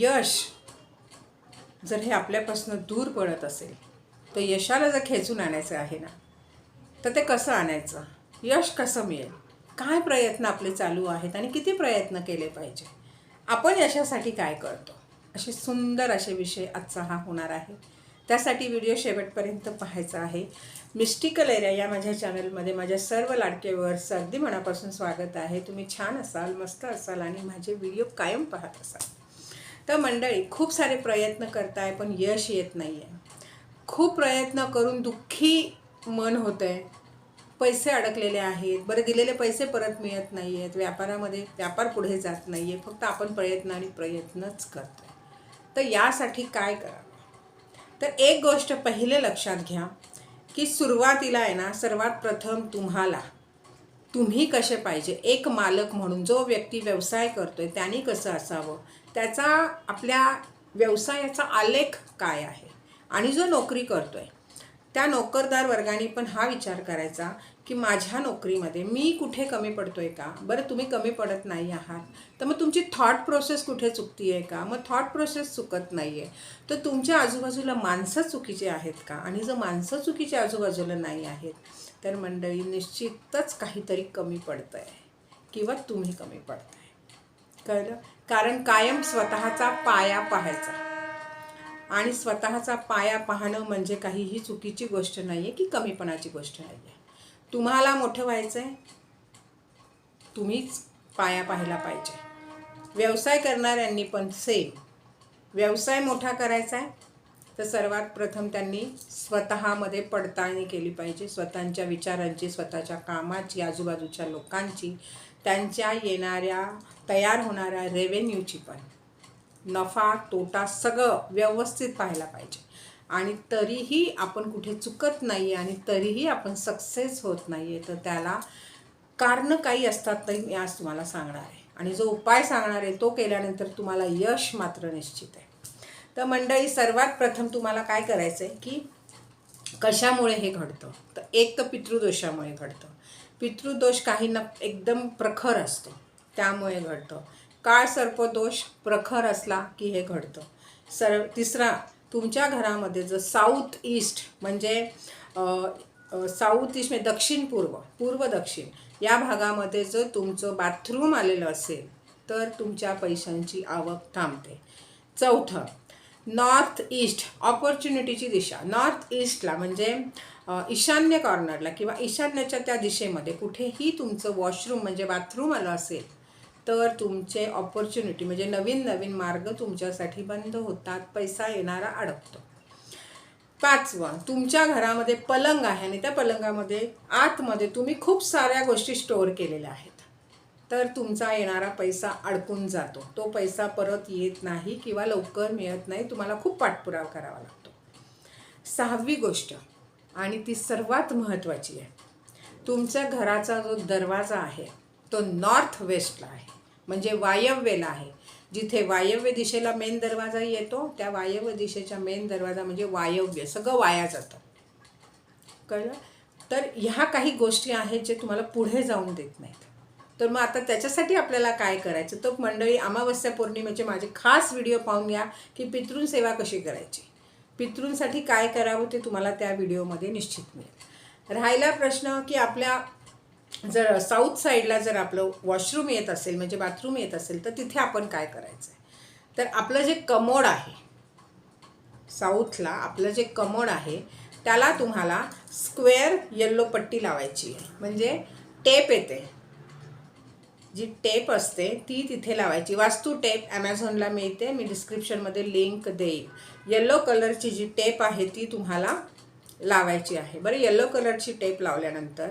यश जर हे आपल्यापासून दूर पडत असेल तर यशाला जर खेचून आणायचं आहे ना तर ते कसं आणायचं? यश कसं मिळेल? काय प्रयत्न आपले चालू आहेत आणि किती प्रयत्न केले पाहिजे? आपण यशासाठी काय करतो? असे सुंदर असे विषय आजचा हा होणार आहे. त्यासाठी व्हिडिओ शेवटपर्यंत पाहायचा आहे. मिस्टिकल एरिया या माझ्या चॅनलमध्ये माझ्या सर्व लाडके सर्दी अगदी मनापासून स्वागत आहे. तुम्ही छान असाल मस्त असाल आणि माझे व्हिडिओ कायम पाहत असाल. तर मंडळी खूप सारे प्रयत्न करताय पण यश येत नाही आहे खूप प्रयत्न करून दुःखी मन होतं आहे पैसे अडकलेले आहेत. बरं दिलेले पैसे परत मिळत नाही आहेत व्यापारामध्ये व्यापार पुढे जात नाही आहे फक्त आपण प्रयत्न आणि प्रयत्नच करतो आहे तर यासाठी काय करावं? तर एक गोष्ट पहिले लक्षात घ्या की सुरुवातीला आहे ना सर्वात प्रथम तुम्हाला तुम्ही कसे पाहिजे? एक मालक म्हणून जो व्यक्ती व्यवसाय करतोय त्याने कसं असावं? त्याचा आपल्या व्यवसायाचा आलेख काय आहे? आणि जो नोकरी करतोय. त्या नोकरदार वर्गाने पण हा विचार करायचा की माझ्या नोकरीमध्ये मी कुठे कमी पडतो आहे का? बरं तुम्ही कमी पडत नाही आहात. तर मग तुमची थॉट प्रोसेस कुठे चुकती आहे का? मग थॉट प्रोसेस चुकत नाही आहे तर तुमच्या आजूबाजूला माणसं चुकीचे आहेत का? आणि जर माणसं चुकीचे आजूबाजूला नाही आहेत तर मंडळी निश्चितच काहीतरी कमी पडतं आहे किंवा तुम्ही कमी पडताय. कळलं? कारण कायम स्वतःचा पाया पाहायचा. आणि स्वतःचा पाया पाहणं म्हणजे काहीही चुकीची गोष्ट नाही आहे की कमीपणाची गोष्ट नाही आहे तुम्हाला मोठं व्हायचं आहे तुम्हीच पाया पाहायला पाहिजे. व्यवसाय करणाऱ्यांनी पण सेम व्यवसाय मोठा करायचा आहे तर सर्वात प्रथम त्यांनी स्वतःमध्ये पडताळणी केली पाहिजे. स्वतःच्या विचारांची स्वतःच्या कामाची आजूबाजूच्या लोकांची त्यांच्या येणाऱ्या तयार होणाऱ्या रेव्हेन्यूची पण. नफा तोटा सगळं व्यवस्थित पाहायला पाहिजे. आणि तरीही आपण कुठे चुकत नाही आणि तरीही आपण सक्सेस होत नाही आहे तर त्याला कारणं काही असतात तरी मी आज तुम्हाला सांगणार आहे. आणि जो उपाय सांगणार आहे तो केल्यानंतर तुम्हाला यश मात्र निश्चित आहे. तर मंडळी सर्वात प्रथम तुम्हाला काय करायचं आहे की कशामुळे हे घडतं? तर एक तर पितृदोषामुळे घडतं. पितृदोष काहींना एकदम प्रखर असतो त्यामुळे घडतं. काळ सर्पदोष प्रखर असला की हे घडतं. सर तिसरा तुमच्या घरामध्ये जर साऊथ ईस्ट म्हणजे साऊथ ईस्ट म्हणजे दक्षिण पूर्व पूर्व दक्षिण या भागामध्ये जर तुमचं बाथरूम आलेलं असेल तर तुमच्या पैशांची आवक थांबते. चौथं नॉर्थ ईस्ट ऑपॉर्च्युनिटीची दिशा. नॉर्थ ईस्टला म्हणजे ईशान्य कॉर्नरला किंवा ईशान्याच्या त्या दिशेमध्ये कुठेही तुमचं वॉशरूम म्हणजे बाथरूम आलं असेल तर तुमचे ऑपॉर्च्युनिटी म्हणजे नवीन नवीन मार्ग तुमच्यासाठी बंद होतात. पैसा येणारा अडकतो. पाचवं तुमच्या घरामध्ये पलंग आहे आणि त्या पलंगामध्ये आतमध्ये तुम्ही खूप साऱ्या गोष्टी स्टोअर केलेल्या आहेत. तर तुमचा येणारा पैसा अडकून जातो. तो पैसा परत येत नाही किंवा लवकर मिळत नाही. तुम्हाला खूप पाठपुरावा करावा लागतो. सहावी गोष्ट आणि ती सर्वात महत्त्वाची आहे. तुमच्या घराचा जो दरवाजा आहे तो नॉर्थ वेस्टला आहे. म्हणजे वायव्येला आहे. जिथे वायव्य दिशेला मेन दरवाजा येतो त्या वायव्य दिशेच्या मेन दरवाजा म्हणजे वायव्य. सगळं वाया जातं. कळलं? तर ह्या काही गोष्टी आहेत जे तुम्हाला पुढे जाऊन देत नाहीत. तर मग आता त्याच्यासाठी आपल्याला काय करायचं? तर मंडळी अमावस्या पौर्णिमेचे माझे खास व्हिडिओ पाहून घ्या की पितृन सेवा कशी करायची. पितृंसाठी काय करावं ते तुम्हाला त्या व्हिडिओमध्ये निश्चित मिळेल. राहिला प्रश्न की आपल्या जर साऊथ साईडला जर आपलं वॉशरूम येत असेल म्हणजे बाथरूम येत असेल तर तिथे आपण काय करायचं आहे तर आपलं जे कमोड आहे साऊथला आपलं जे कमोड आहे त्याला तुम्हाला स्क्वेअर येल्लो पट्टी लावायची आहे. म्हणजे टेप येते. जी टेप असते ती तिथे लावायची. वास्तू टेप ॲमेझॉनला मिळते. मी डिस्क्रिप्शनमध्ये लिंक देईन. येल्लो कलरची जी टेप आहे ती तुम्हाला लावायची आहे. बरं येल्लो कलरची टेप लावल्यानंतर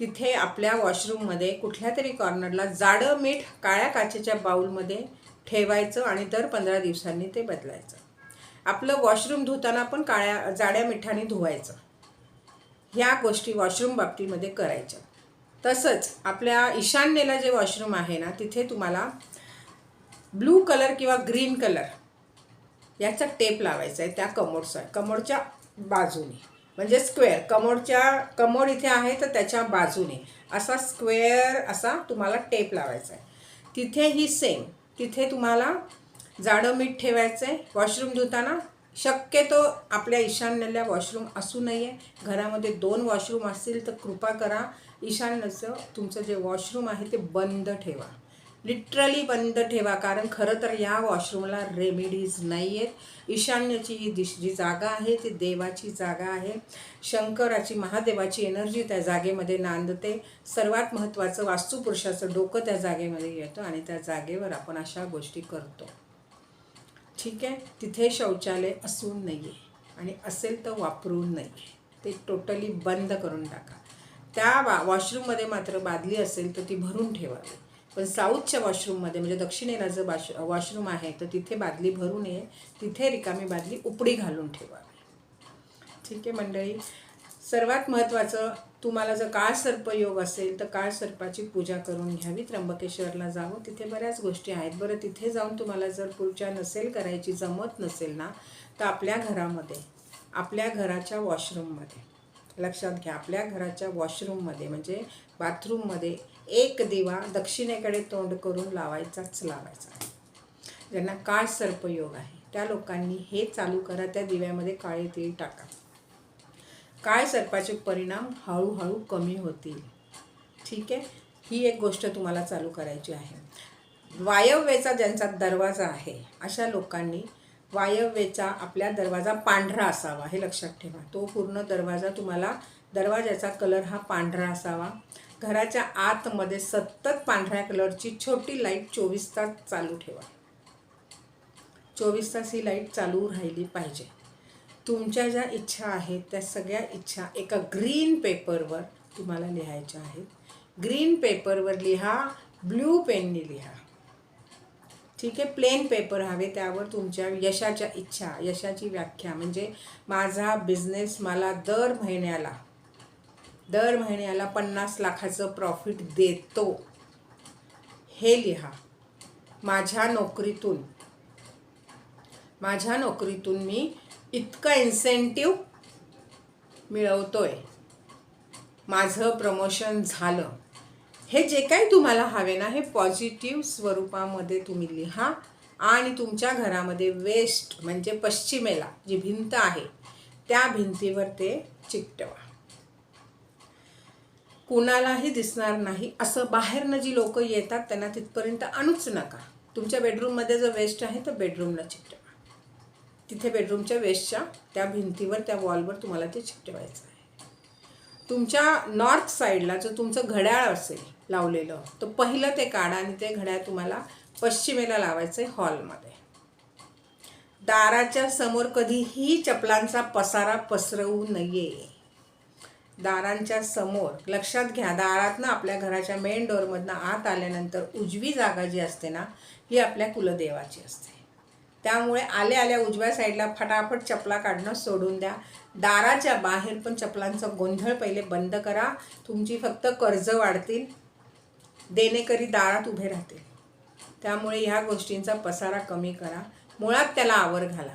तिथे आपल्या वॉशरूममध्ये कुठल्या तरी कॉर्नरला जाडं मीठ काळ्या काचेच्या बाऊलमध्ये ठेवायचं आणि दर पंधरा दिवसांनी ते बदलायचं. आपलं वॉशरूम धुताना पण काळ्या जाड्या मिठाने धुवायचं. ह्या गोष्टी वॉशरूम बाबतीमध्ये करायच्या. तसंच आपल्या ईशान्येला जे वॉशरूम आहे ना तिथे तुम्हाला ब्लू कलर किंवा ग्रीन कलर याचा टेप लावायचा आहे त्या कमोडचा. कमोडच्या बाजूने. म्हणजे स्क्वेअर. कमोडच्या कमोड इथे आहे तर त्याच्या बाजूने. असा स्क्वेअर असा तुम्हाला टेप लावायचा आहे. तिथेही सेम. तिथे तुम्हाला जाडं मीठ ठेवायचं आहे. वॉशरूम धुताना शक्यतो आपल्या ईशान्यला वॉशरूम असू नये. घरामध्ये दोन वॉशरूम असतील तर कृपा करा. ईशान्यचं तुमचं जे वॉशरूम आहे ते बंद ठेवा. लिटरली बंद ठेवा. कारण खरं तर या वॉशरूमला रेमेडीज नाही आहेत ईशान्यची ही दिश जी जागा आहे ती देवाची जागा आहे. शंकराची महादेवाची एनर्जी त्या जागेमध्ये नांदते. सर्वात महत्त्वाचं वास्तुपुरुषाचं डोकं त्या जागेमध्ये येतं आणि त्या जागेवर आपण अशा गोष्टी करतो. ठीक आहे? तिथे शौचालय असू नये आणि असेल तर वापरू नये ते टोटली बंद करून टाका. त्या वा वॉशरूममध्ये मात्र बादली असेल तर ती भरून ठेवावी. पण साऊथच्या वॉशरूममध्ये म्हणजे दक्षिणेला जर वॉश वॉशरूम आहे तर तिथे बादली भरू नये. तिथे रिकामी बादली उपडी घालून ठेवावी. ठीक आहे मंडळी? सर्वात महत्त्वाचं तुम्हाला जर काळ सर्पयोग असेल तर काळ सर्पाची पूजा करून घ्यावी. त्र्यंबकेश्वरला जावं. तिथे बऱ्याच गोष्टी आहेत. बरं तिथे जाऊन तुम्हाला जर पूजा नसेल करायची जमत नसेल ना तर आपल्या घरामध्ये आपल्या घराच्या वॉशरूममध्ये लक्षात घ्या आपल्या घराच्या वॉशरूममध्ये म्हणजे बाथरूममध्ये एक दिवा दक्षिणेकडे तोंड करून लावायचाच लावायचा. ज्यांना काळ सर्पयोग आहे त्या लोकांनी हे चालू करा. त्या दिव्यामध्ये काळे तेल टाका. काय सर्पाचे परिणाम हळूहळू कमी होतील? ठीक आहे? ही एक गोष्ट तुम्हाला चालू करायची आहे. वायव्येचा ज्यांचा दरवाजा आहे अशा लोकांनी वायव्येचा आपल्या दरवाजा पांढरा असावा हे लक्षात ठेवा. तो पूर्ण दरवाजा तुम्हाला दरवाजाचा कलर हा पांढरा असावा. घराच्या आतमध्ये सतत पांढऱ्या कलरची छोटी लाइट चोवीस तास चालू ठेवा. चोवीस तास ही लाइट चालू राहिली पाहिजे. तुमच्या ज्या इच्छा आहेत त्या सगळ्या इच्छा एका ग्रीन पेपरवर तुम्हाला लिहायच्या आहेत. ग्रीन पेपरवर लिहा ब्ल्यू पेनने लिहा. ठीक आहे? प्लेन पेपर हवे त्यावर तुमच्या यशाच्या इच्छा यशाची व्याख्या. म्हणजे माझा बिझनेस मला दर महिन्याला दर महिन्याला पन्नास लाखाचं प्रॉफिट देतो. हे लिहा. माझ्या नोकरीतून माझ्या नोकरीतून मी इतकं इन्सेंटिव्ह मिळवतोय. माझं प्रमोशन झालं. हे जे काही तुम्हाला हवे ना हे पॉझिटिव्ह स्वरूपामध्ये तुम्ही लिहा आणि तुमच्या घरामध्ये वेस्ट म्हणजे पश्चिमेला जी भिंत आहे त्या भिंतीवर ते चिकटवा. कुणालाही दिसणार नाही. असं बाहेरनं जी लोक येतात त्यांना तिथपर्यंत आणूच नका. तुमच्या बेडरूममध्ये जर वेस्ट आहे तर बेडरूमला चिकटवा. तिथे बेडरूमच्या वेस्टच्या त्या भिंतीवर त्या वॉलवर तुम्हाला ते चिकटवायचं आहे. तुमच्या नॉर्थ साईडला जर तुमचं घड्याळ असेल लावलेलं तर पहिलं ते काढा आणि ते घड्याळ तुम्हाला पश्चिमेला लावायचं आहे हॉलमध्ये दाराच्या समोर कधीही चपलांचा पसारा पसरवू नये. दारांच्या समोर लक्षात घ्या दारातनं आपल्या घराच्या मेन डोअरमधनं आत आल्यानंतर उजवी जागा जी असते ना ही आपल्या कुलदेवाची असते. त्यामुळे आल्या आल्या उजव्या साईडला फटाफट चपला काढणं सोडून द्या. दाराच्या बाहेर पण चपलांचा गोंधळ पहिले बंद करा. तुमची फक्त कर्ज वाढतील. देणेकरी दारात उभे राहतील. त्यामुळे ह्या गोष्टींचा पसारा कमी करा. मुळात त्याला आवर घाला.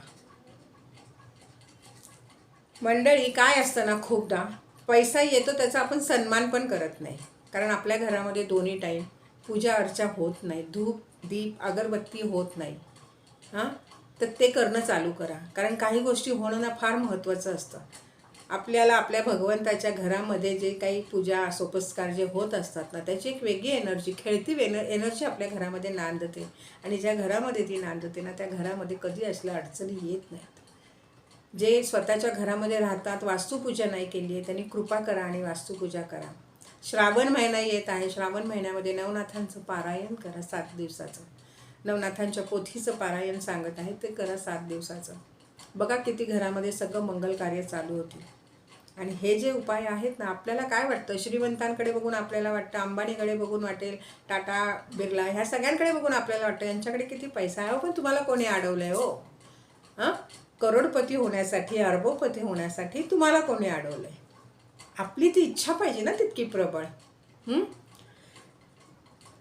मंडळी काय असतं ना खूपदा? पैसा येतो त्याचा आपण सन्मान पण करत नाही. कारण आपल्या घरामध्ये दोन्ही टाईम पूजा अर्चा होत नाही. धूप दीप अगरबत्ती होत नाही. हां? तर ते करणं चालू करा. कारण काही गोष्टी होणं ना फार महत्त्वाचं असतं. आपल्याला आपल्या भगवंताच्या घरामध्ये जे काही पूजा सोपस्कार जे होत असतात ना त्याची एक वेगळी एनर्जी खेळती एन एनर्जी आपल्या घरामध्ये नांदते. आणि ज्या घरामध्ये ती नांदते ना त्या घरामध्ये कधी असल्या अडचणी येत नाहीत. जे स्वतःच्या घरामध्ये राहतात वास्तुपूजा नाही केली आहे त्यांनी कृपा करा आणि वास्तुपूजा करा. श्रावण महिना येत आहे. श्रावण महिन्यामध्ये नवनाथांचं पारायण करा सात दिवसाचं. नवनाथांच्या पोथीचं पारायण सांगत आहे ते करा सात दिवसाचं. बघा किती घरामध्ये सगळं मंगल कार्य चालू होतील आणि हे जे उपाय आहेत ना आपल्याला काय वाटतं? श्रीमंतांकडे बघून आपल्याला वाटतं? अंबानीकडे बघून वाटेल? टाटा बिर्ला ह्या सगळ्यांकडे बघून आपल्याला वाटतं? यांच्याकडे किती पैसा आहे? हो पण तुम्हाला कोणी अडवलं आहे हो. हां? करोडपती होण्यासाठी अरबोपती होण्यासाठी तुम्हाला कोणी अडवलं आहे आपली ती इच्छा पाहिजे ना तितकी प्रबळ. हं?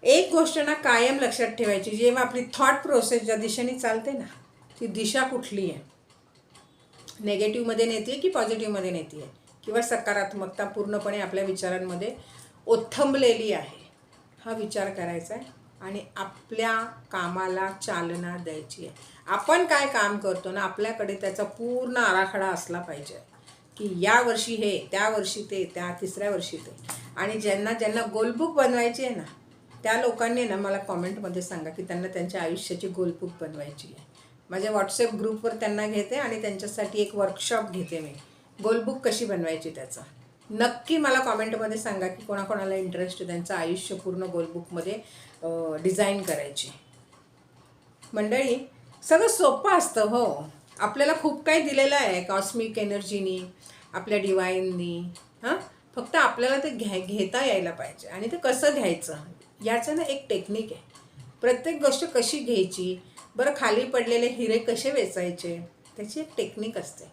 एक गोष्ट ना कायम लक्षात ठेवायची जेव्हा आपली थॉट प्रोसेस ज्या दिशेने चालते ना ती दिशा कुठली आहे? नेगेटिव्हमध्ये नेते की पॉझिटिव्हमध्ये नेते आहे किंवा सकारात्मकता पूर्णपणे आपल्या विचारांमध्ये ओथंबलेली आहे? हा विचार करायचा आहे आणि आपल्या कामाला चालना द्यायची आहे. आपण काय काम करतो ना आपल्याकडे त्याचा पूर्ण आराखडा असला पाहिजे. की या वर्षी हे त्या वर्षी ते त्या तिसऱ्या वर्षी ते. आणि ज्यांना ज्यांना गोलबुक बनवायची आहे ना त्या लोकांनी ना मला कॉमेंटमध्ये सांगा की त्यांना त्यांच्या आयुष्याची गोलबुक बनवायची आहे. माझ्या व्हॉट्सअप ग्रुपवर त्यांना घेते आणि त्यांच्यासाठी एक वर्कशॉप घेते मी. गोलबुक कशी बनवायची त्याचा? नक्की मला कॉमेंटमध्ये सांगा की कोणाकोणाला इंटरेस्ट आहे त्यांचं आयुष्य पूर्ण गोलबुकमध्ये डिझाईन करायची. मंडळी सगळं सोपं असतं हो. आपल्याला खूप काही दिलेलं आहे कॉस्मिक एनर्जीनी आपल्या डिवाईननी हां? फक्त आपल्याला ते घ्या घेता यायला पाहिजे आणि ते कसं घ्यायचं? याचं ना एक टेक्निक आहे. प्रत्येक गोष्ट कशी घ्यायची बरं खाली पडलेले हिरे कसे वेचायचे त्याची एक टेक्निक असते.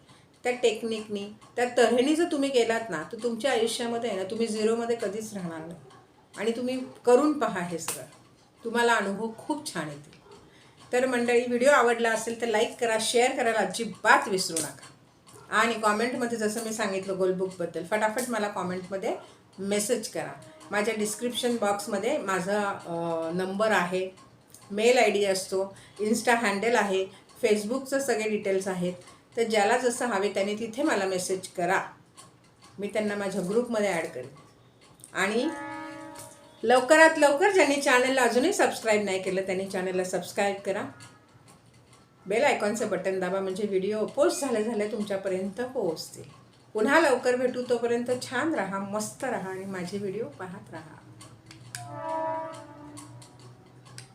त्या टेक्निकनी त्या तऱ्हेने जर तुम्ही गेलात ना तर तुमच्या आयुष्यामध्ये आहे ना तुम्ही झिरोमध्ये कधीच राहणार नाही. आणि तुम्ही करून पहा हे सगळं. तुम्हाला अनुभव खूप छान येतील. तर मंडळी व्हिडिओ आवडला असेल तर लाईक करा शेअर करायला अजिबात विसरू नका. आणि कॉमेंटमध्ये जसं मी सांगितलं गोलबुकबद्दल फटाफट मला कॉमेंटमध्ये मेसेज करा. माझ्या डिस्क्रिप्शन बॉक्समध्ये माझा नंबर आहे मेल आय डी असतो इन्स्टा हँडल आहे फेसबुकचं सगळे डिटेल्स आहेत. तर ज्याला जसं हवे त्याने तिथे मला मेसेज करा. मी त्यांना माझ्या ग्रुपमध्ये ॲड करेन. आणि लवकरात लवकर ज्यांनी चॅनलला अजूनही सबस्क्राईब नाही केलं त्यांनी चॅनलला सबस्क्राईब करा. बेल आयकॉनचं बटन दाबा म्हणजे व्हिडिओ पोस्ट झाले झाले तुमच्यापर्यंत पोहोचतील. पुन्हा लवकर भेटू तोपर्यंत छान राहा मस्त राहा आणि माझे व्हिडिओ पाहत राहा.